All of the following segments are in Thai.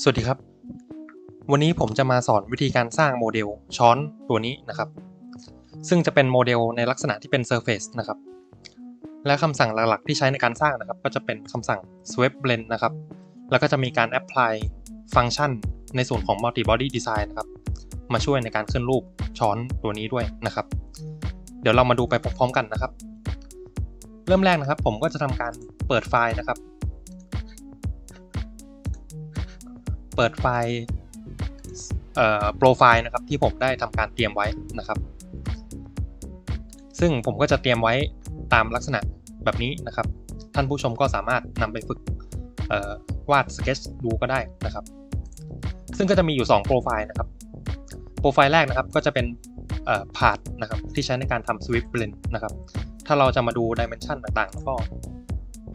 สวัสดีครับ วันนี้ผมจะมาสอนวิธีการสร้างโมเดลช้อนตัวนี้นะครับ ซึ่งจะเป็นโมเดลในลักษณะที่เป็น Surface นะครับ และคำสั่งหลักๆที่ใช้ในการสร้างนะครับ ก็จะเป็นคำสั่ง Swap Blend นะครับ แล้วก็จะมีการ Apply ฟังก์ชันในส่วนของ Multi Body Design นะครับ มาช่วยในการขึ้นรูปช้อนตัวนี้ด้วยนะครับ เดี๋ยวเรามาดูไปพร้อมๆกันนะครับ เริ่มแรกนะครับ ผมก็จะทำการเปิดไฟล์นะครับ เปิดไฟล์โปรไฟล์นะครับที่ผมได้ทำการเตรียมไว้นะครับ ซึ่งผมก็จะเตรียมไว้ตามลักษณะแบบนี้นะครับ ท่านผู้ชมก็สามารถนำไปฝึกวาดสเก็ตดูก็ได้นะครับ ซึ่งก็จะมีอยู่ 2 โปรไฟล์นะครับ โปรไฟล์แรกนะครับก็จะเป็นพาร์ทนะครับที่ใช้ในการทำ Swift Blend นะครับ ถ้าเราจะมาดู Dimension ต่างๆ แล้วก็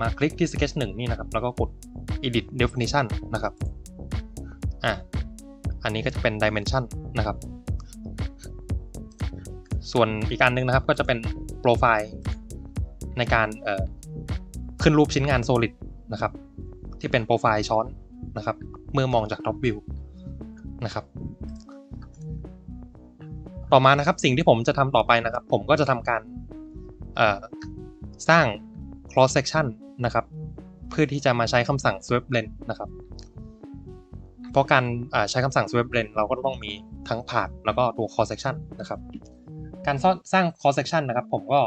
มาคลิกที่ Sketch 1 นี่นะครับ แล้วก็กด Edit Definition นะครับ อะอันนี้ก็จะเป็น dimension นะครับ ส่วนอีกอันนึงนะครับก็จะเป็นโปรไฟล์ในการขึ้นรูปชิ้นงาน solid นะครับ ที่เป็นโปรไฟล์ช้อนนะครับ เมื่อมองจาก top view นะครับ ต่อมานะครับสิ่งที่ผมจะทำต่อไปนะครับ ผมก็จะทำการสร้าง cross section นะครับ เพื่อที่จะมาใช้คำสั่ง swap l e n นะครับ เพราะการใช้คำสั่ง swap blend เราก็ต้องมีทั้ง part แล้วก็ตัว cross section นะครับ การสร้าง cross section นะครับ ผมก็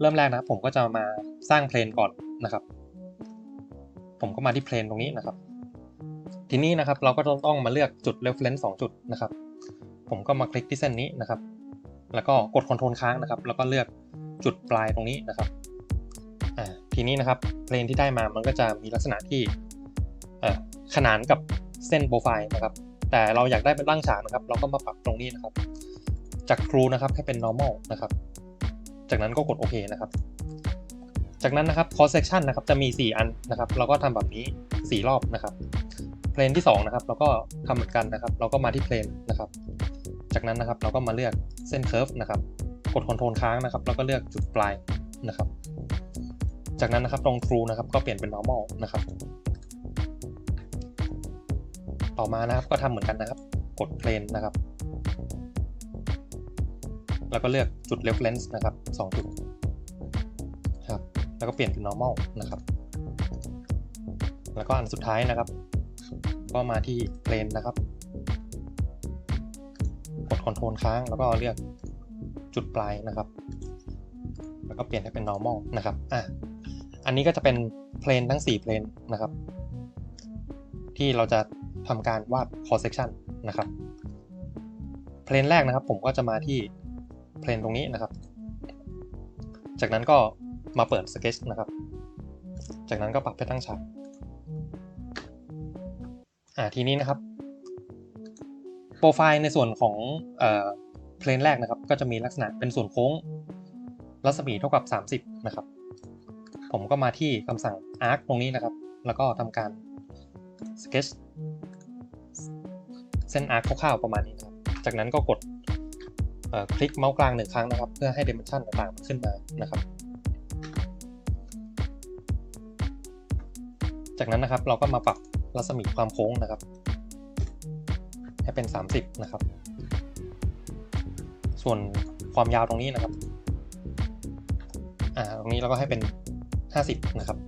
เริ่มแรกนะผมก็จะมาสร้าง plane ก่อนนะครับ ผมก็มาที่ plane ตรงนี้นะครับ ทีนี้นะครับเราก็ต้องมาเลือกจุด reference 2 จุดนะครับ ผมก็มาคลิกที่เส้นนี้นะครับ แล้วก็กด Ctrl ค้างนะครับ แล้วก็เลือกจุดปลายตรงนี้นะครับทีนี้นะครับ plane ที่ได้มามันก็จะมีลักษณะที่ขนานกับ เส้นโปรไฟล์นะครับ แต่เราอยากได้เป็นร่างฉากนะครับ เราก็มาปรับตรงนี้นะครับ จากครูนะครับให้เป็น normal นะครับ จากนั้นก็กดโอเคนะครับ จากนั้นนะครับ cross section นะครับจะมี 4 อันนะครับ เราก็ทำแบบนี้ 4 รอบนะครับ เพลนที่ 2 นะครับ เราก็ทำเหมือนกันนะครับ เราก็มาที่เพลนนะครับ จากนั้นนะครับเราก็มาเลือกเส้น curve นะครับกด control ค้างนะครับ แล้วก็เลือกจุดปลายนะครับ จากนั้นนะครับตรง true นะครับ ก็เปลี่ยนเป็น normal นะครับ ต่อมานะครับก็ทำเหมือนกันนะครับ กดเพลนนะครับ แล้วก็เลือกจุด reference นะครับ2จุดครับ แล้วก็เปลี่ยนเป็น normal นะครับ แล้วก็อันสุดท้ายนะครับ ก็มาที่เพลนนะครับ กด Ctrl ค้างแล้วก็เลือกจุดปลายนะครับ แล้วก็เปลี่ยนให้เป็น normal นะครับอะอันนี้ก็จะเป็นเพลนทั้ง 4 เพลนนะครับ ที่เราจะ ทำการวาด cross section นะครับเพลนแรกนะครับ ผมก็จะมาที่เพลนตรงนี้นะครับ จากนั้นก็มาเปิด sketch นะครับ จากนั้นก็ปรับให้ตั้งฉากอ่าทีนี้นะครับโปรไฟล์ในส่วนของเอ่อเพลนแรกนะครับ ก็จะมีลักษณะเป็นส่วนโค้งรัศมีเท่ากับ 30 นะครับ ผมก็มาที่คำสั่ง arc ตรงนี้นะครับ แล้วก็ทำการ sketch เส้นอาร์คคร่าวๆประมาณนี้นะครับ จากนั้นก็กดคลิกเมาส์กลางหนึ่งครั้งนะครับ เพื่อให้เดเมนชันต่างๆขึ้นมานะครับ จากนั้นนะครับเราก็มาปรับรัศมีความโค้งนะครับ ให้เป็น 30 นะครับ ส่วนความยาวตรงนี้นะครับ อ่า ตรงนี้เราก็ให้เป็น 50 นะครับ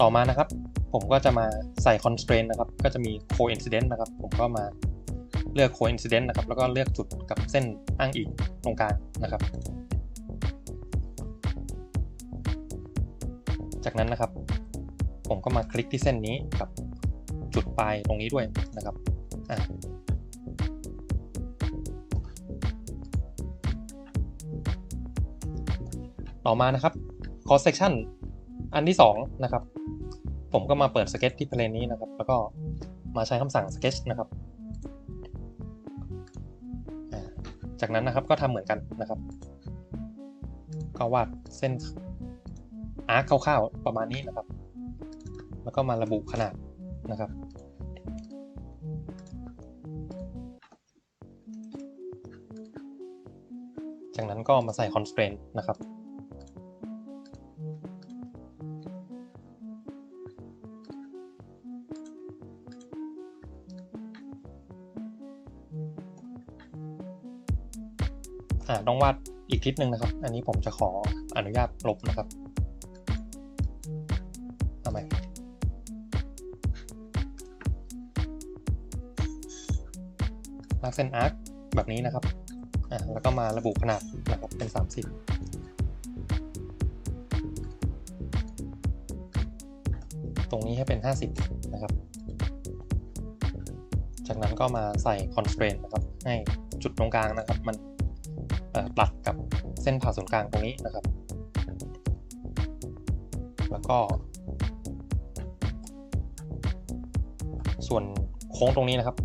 ต่อมานะครับ ผมก็จะมาใส่ constraint นะครับ ก็จะมี coincident นะครับ ผมก็มาเลือก coincident นะครับ แล้วก็เลือกจุดกับเส้นอ้างอิงตรงกลางนะครับ จากนั้นนะครับ ผมก็มาคลิกที่เส้นนี้กับจุดปลายตรงนี้ด้วยนะครับต่อมานะครับ cross section อันที่2นะครับ ผมก็มาเปิดสเก็ตที่เพลนนี้นะครับ แล้วก็มาใช้คำสั่งสเก็ตนะครับ จากนั้นนะครับก็ทำเหมือนกันนะครับ ก็วาดเส้นอาร์คคร่าวๆประมาณนี้นะครับ แล้วก็มาระบุขนาดนะครับจากนั้นก็มาใส่ constraint นะครับ ต้องวาดอีกทิศหนึ่งนะครับ อันนี้ผมจะขออนุญาตลบนะครับทำไมลากเส้นอาร์คแบบนี้นะครับอ่าแล้วก็มาระบุขนาดนะครับเป็น 30ตรงนี้ให้เป็น 50 นะครับ จากนั้นก็มาใส่ constraint นะครับ ให้จุดตรงกลางนะครับ มัน ตัดกับเส้นผ่าศูนย์กลางตรงนี้นะครับ แล้วก็ ส่วนโค้งตรงนี้นะครับ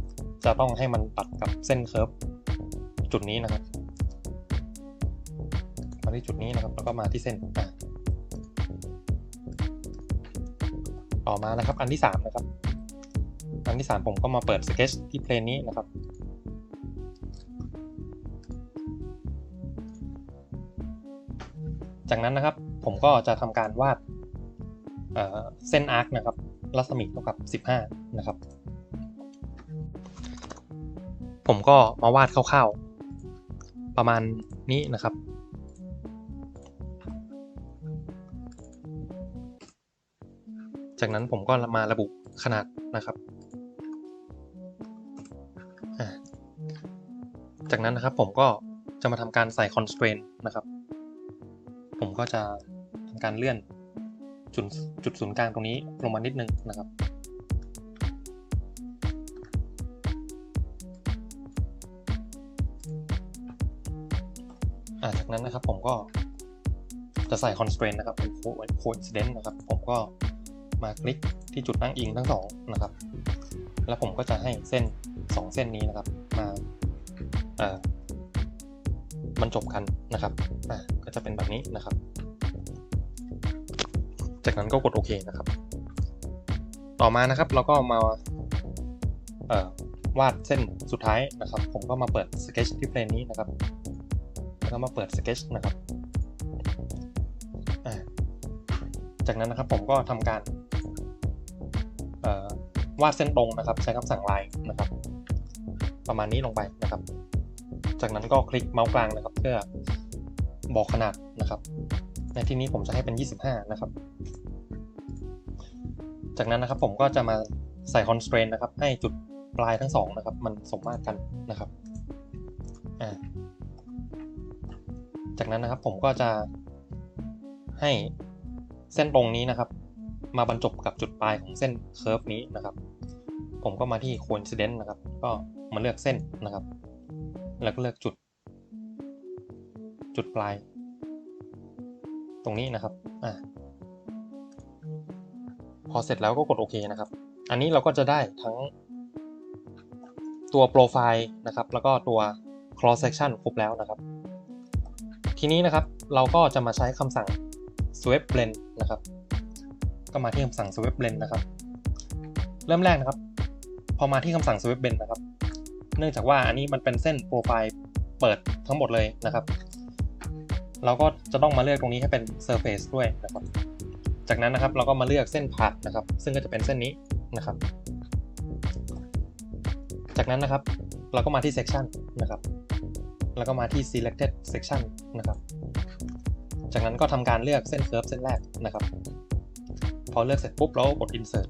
จะต้องให้มันตัดกับเส้นเคิร์ฟจุดนี้นะครับมาที่จุดนี้นะครับ แล้วก็มาที่เส้นอะต่อมานะครับ อันที่สามนะครับ อันที่สามผมก็มาเปิดสเก็ตที่เพลนนี้นะครับ จากนั้นนะครับผมก็จะทำการวาดเเส้นอาร์คนะครับรัศมีเท่ากับ 15 นะครับ ผมก็มาวาดคร่าวๆ ประมาณนี้นะครับ จากนั้นผมก็มาระบุขนาดนะครับ จากนั้นนะครับผมก็จะมาทำการใส่ constraint นะครับ ก็จะทำการเลื่อนจุดจุดศูนย์กลางตรงนี้ลงมานิดนึงนะครับ จากนั้นนะครับผมก็จะใส่ constraint นะครับเป็น coincident นะครับ ผมก็มาคลิกที่จุดตั้งอิงทั้งสองนะครับ แล้วผมก็จะให้เส้น 2 เส้นนี้นะครับ มาบรรจบกันนะครับ จะเป็นแบบนี้นะครับ จากนั้นก็กดโอเคนะครับ ต่อมานะครับเราก็มาวาดเส้นสุดท้ายนะครับ ผมก็มาเปิด Sketch ที่เพลนนี้นะครับแล้วก็มาเปิด Sketch นะครับจากนั้นนะครับผมก็ทำการวาดเส้นตรงนะครับ ใช้คำสั่งไลน์นะครับ ประมาณนี้ลงไปนะครับ จากนั้นก็คลิกเมาส์กลางนะครับ เพื่อ บอกขนาดนะครับ ในที่นี้ผมจะให้เป็น 25 นะครับ จากนั้นนะครับผมก็จะมาใส่ constraint นะครับ ให้จุดปลายทั้งสองนะครับ มันสมมาตรกันนะครับจากนั้นนะครับผมก็จะให้เส้นตรงนี้นะครับ มาบรรจบกับจุดปลายของเส้นเคอร์ฟนี้นะครับ ผมก็มาที่ coincident นะครับ ก็มาเลือกเส้นนะครับ แล้วก็เลือกจุด จุดปลาย ตรงนี้นะครับอ่าพอเสร็จแล้วก็กดโอเคนะครับ อันนี้เราก็จะได้ทั้งตัวโปรไฟล์นะครับ แล้วก็ตัว cross section ครบแล้วนะครับ ทีนี้นะครับเราก็จะมาใช้คำสั่ง sweep blend นะครับ ก็มาที่คำสั่ง sweep blend นะครับ เริ่มแรกนะครับ พอมาที่คำสั่ง sweep blend นะครับ เนื่องจากว่าอันนี้มันเป็นเส้นโปรไฟล์เปิดทั้งหมดเลยนะครับ เราก็จะต้องมาเลือกตรงนี้ให้เป็น surface ด้วยนะครับจากนั้นนะครับเราก็มาเลือกเส้นผ่านะครับ ซึ่งก็จะเป็นเส้นนี้นะครับ จากนั้นนะครับเราก็มาที่ section นะครับ แล้วก็มาที่ selected section นะครับ จากนั้นก็ทำการเลือกเส้น curve เส้นแรกนะครับ พอเลือกเสร็จปุ๊บเรากด insert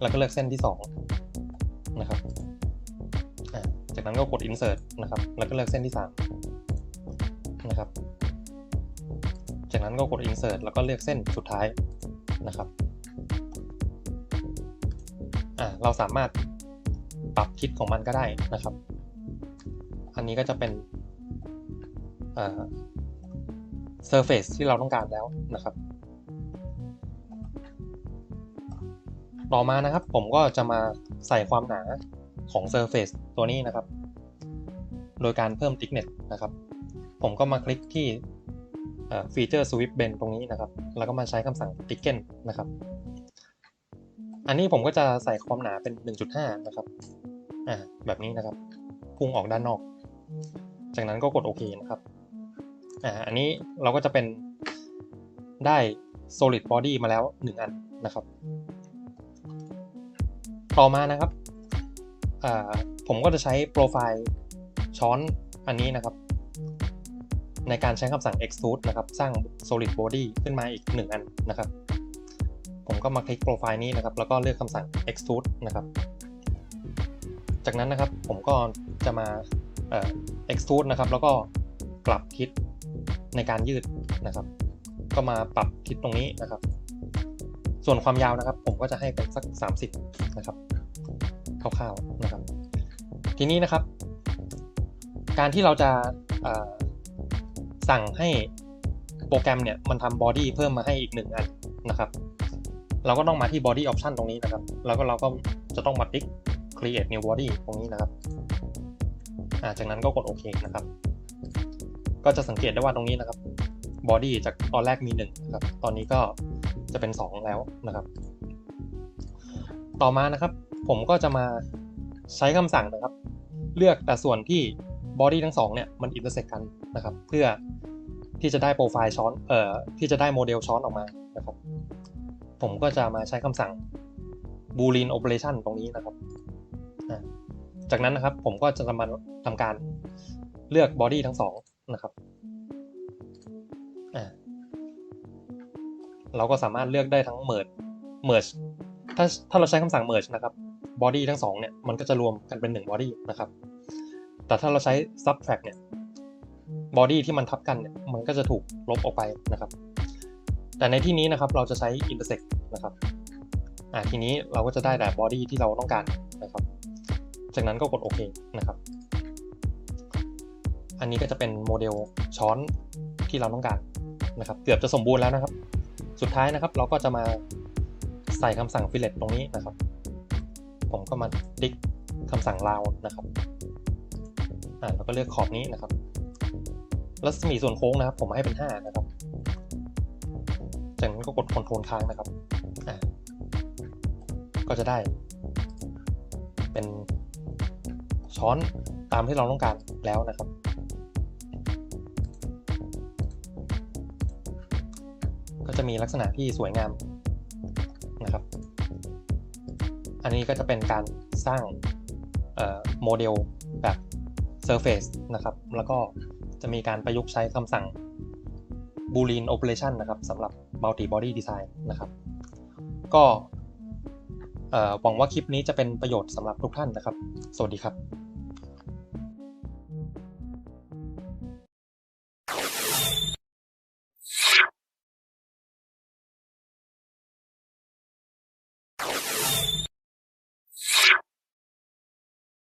แล้วก็เลือกเส้นที่2นะครับจากนั้นก็กด insert นะครับ แล้วก็เลือกเส้นที่3 นะครับ จากนั้นก็กด insert แล้วก็เลือกเส้นสุดท้ายนะครับเราสามารถปรับทิศของมันก็ได้นะครับ อันนี้ก็จะเป็นเซอร์เฟซที่เราต้องการแล้วนะครับ ต่อมานะครับ ผมก็จะมาใส่ความหนาของ Surface ตัวนี้นะครับ โดยการเพิ่ม thickness นะครับ ผมก็มาคลิกที่ฟีเจอร์ sweep bend ตรงนี้นะครับ แล้วก็มาใช้คำสั่ง thicken นะครับ อันนี้ผมก็จะใส่ความหนาเป็น 1.5 นะครับ อ่า แบบนี้นะครับ พุ่งออกด้านนอก จากนั้นก็กดโอเคนะครับ อ่า อันนี้เราก็จะเป็นได้ solid body มาแล้ว 1 อันนะครับ ต่อมานะครับ อ่า ผมก็จะใช้โปรไฟล์ช้อนอันนี้นะครับ ในการใช้คำสั่ง extrude นะครับ สร้าง solid body ขึ้นมาอีก 1 อันนะครับ ผมก็มาคลิกโปรไฟล์นี้นะครับ แล้วก็เลือกคำสั่ง extrude นะครับ จากนั้นนะครับผมก็จะมาเอ่อ extrude นะครับ แล้วก็ปรับทิศในการยืดนะครับ ก็มาปรับทิศตรงนี้นะครับ ส่วนความยาวนะครับ ผมก็จะให้เป็นสัก 30 นะครับคร่าวๆนะครับ ทีนี้นะครับ การที่เราจะ สั่งให้โปรแกรมเนี่ยมันทำบอดี้เพิ่มมาให้อีกหนึ่งอันนะครับ เราก็ต้องมาที่ body option ตรงนี้นะครับ แล้วก็เราก็จะต้องมาติ๊ก create new body ตรงนี้นะครับาจากนั้นก็กดโอเคนะครับ ก็จะสังเกตได้ว่าตรงนี้นะครับ body จากตอนแรกมี1นะครับ ตอนนี้ก็จะเป็น 2 แล้วนะครับ ต่อมานะครับ ผมก็จะมาใช้คำสั่งนะครับ เลือกแต่ส่วนที่ body ทั้งสองเนี่ยมัน intersect กัน นะครับ เพื่อที่จะได้โปรไฟล์ช้อนเอ่อที่จะได้โมเดลช้อนออกมานะครับผมก็จะมาใช้คำสั่ง boolean operation ตรงนี้นะครับ จากนั้นนะครับผมก็จะทำมาทำการเลือก body ทั้งสองนะครับอ่าเราก็สามารถเลือกได้ทั้ง merge merge ถ้าถ้าเราใช้คำสั่ง merge นะครับ body ทั้งสองเนี่ยมันก็จะรวมกันเป็น 1 body นะครับ แต่ถ้าเราใช้ subtract เนี่ย body ที่มันทับกันเนี่ยมันก็จะถูกลบออกไปนะครับ แต่ในที่นี้นะครับเราจะใช้ intersect นะครับอ่าทีนี้เราก็จะได้แต่ body ที่เราต้องการนะครับ จากนั้นก็กดโอเคนะครับ อันนี้ก็จะเป็นโมเดลช้อนที่เราต้องการนะครับ เกือบจะสมบูรณ์แล้วนะครับ สุดท้ายนะครับเราก็จะมาใส่คำสั่ง fillet ตรงนี้นะครับ ผมก็มาติ๊กคำสั่ง round นะครับอ่าแล้วก็เลือกขอบนี้นะครับ รัศมีส่วนโค้งนะครับ ผมให้เป็น5นะครับ จากนั้นก็กด Ctrl ค้างนะครับ ก็จะได้ เป็นช้อนตามที่เราต้องการแล้วนะครับก็จะมีลักษณะที่สวยงามนะครับ อันนี้ก็จะเป็นการสร้างโมเดลแบบ Surface นะครับ แล้วก็ จะมีการประยุกต์ใช้คำสั่ง Boolean Operation นะครับสำหรับ Multi Body Design นะครับ ก็หวังว่าคลิปนี้จะเป็นประโยชน์สำหรับทุกท่านนะครับ สวัสดีครับ